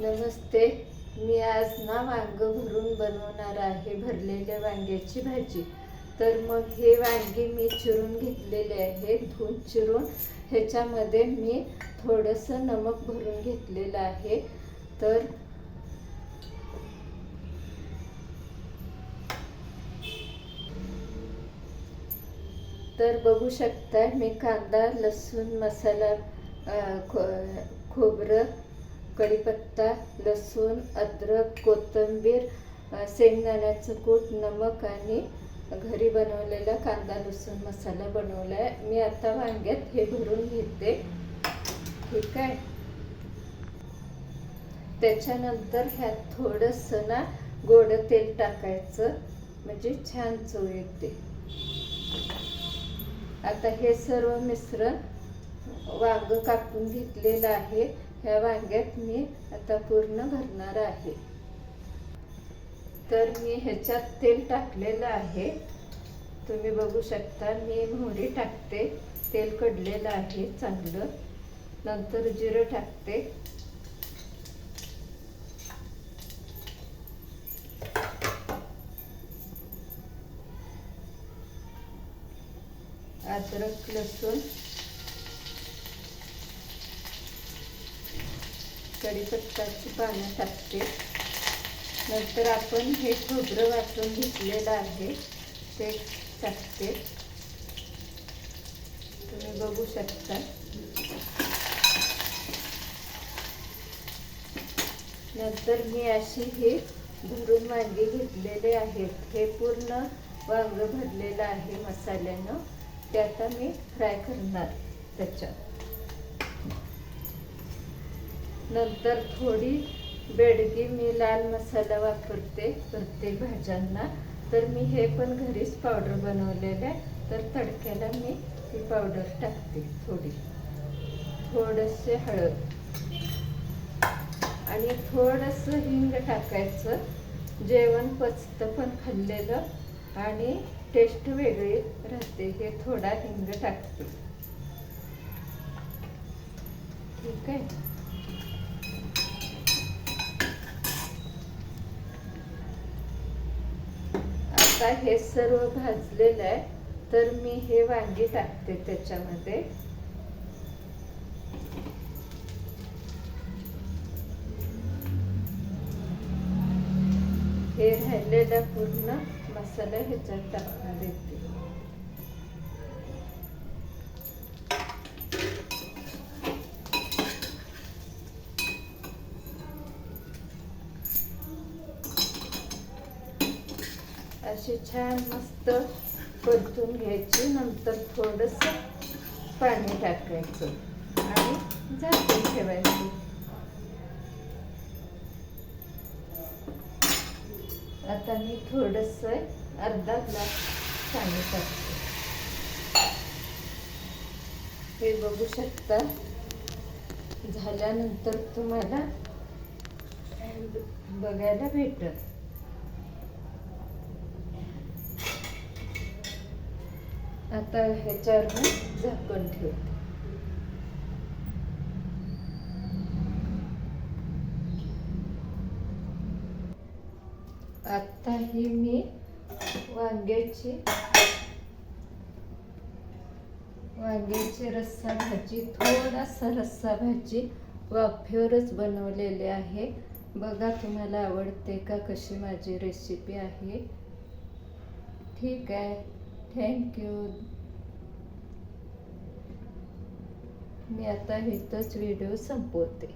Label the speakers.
Speaker 1: नमस्ते. मी आज ना वांग भरून बनवणार आहे भरलेल्या वांग्याची भाजी. तर मग हे वांगी मी चिरून घेतलेले आहे धुवून चिरून. ह्याच्यामध्ये मी थोडंसं नमक भरून घेतलेलं आहे. तर तर बघू शकता मी कांदा लसूण मसाला खो खोबरं कढीपत्ता लसूण अद्रक कोथिंबीर शेंगदाण्याचं कूट नमक आणि घरी बनवलेला कांदा लसूण मसाला बनवला आहे मी आता वांग्यात हे भरून घेते. ठीक आहे? त्याच्यानंतर ह्यात थोडंसं ना गोड तेल टाकायचं. म्हणजे छान चव येते. आता हे सर्व मिश्रण वांग कापून घेतलेलं आहे. ह्या वांग्यात मी आता पूर्ण भरणार आहे. तर मी ह्याच्यात तेल टाकलेलं आहे. तुम्ही बघू शकता मी मोहरी टाकते. तेल कडलेलं आहे चांगलं. नंतर जिरं टाकते. अद्रक लसूण कढीपत्ताची पानं टाकते. नंतर आपण हे खोबरं वाटून घेतलेलं आहे ते टाकते. तुम्ही बघू शकता. नंतर मी अशी हे भरून वांगे घेतलेले आहेत. हे पूर्ण वांग भरलेलं आहे मसाल्यानं. ते आता मी फ्राय करणार त्याच्यात. नंतर थोडी बेडगी मी लाल मसाला वापरते प्रत्येक भाज्यांना. तर मी हे पण घरीच पावडर बनवलेलं आहे. तर तडक्याला मी ती पावडर टाकते थोडी. थोडंसे हळद. आणि थोडंसं हिंग टाकायचं. जेवण पचतं पण खाल्लेलं. आणि टेस्ट वेगळी राहते. हे थोडा हिंग टाकते. ठीक आहे? आता हे सर्व भाजलेलं आहे तर मी हे वांगी टाकते त्याच्यामध्ये. हे राहिलेला पूर्ण मसाला ह्याच्यात टाकणार येते अशी छान मस्त परतून घ्यायचे. नंतर थोडस पाणी टाकायचं आणि झाकून ठेवायचं. आता मी थोडस अर्धा ग्लास पाणी टाकते. हे बघू शकता. झाल्यानंतर तुम्हाला बघायला भेटत आता ह्याच्यावर मी झाकण ठेवते आता ही मी वांग्याची वांग्याची रस्सा भाजी थोडासा रस्सा भाजी वाफेवरच बनवलेली आहे. बघा तुम्हाला आवडते का कशी माझी रेसिपी आहे. ठीक आहे. थँक्यू मी आता इथंच व्हिडिओ संपवते.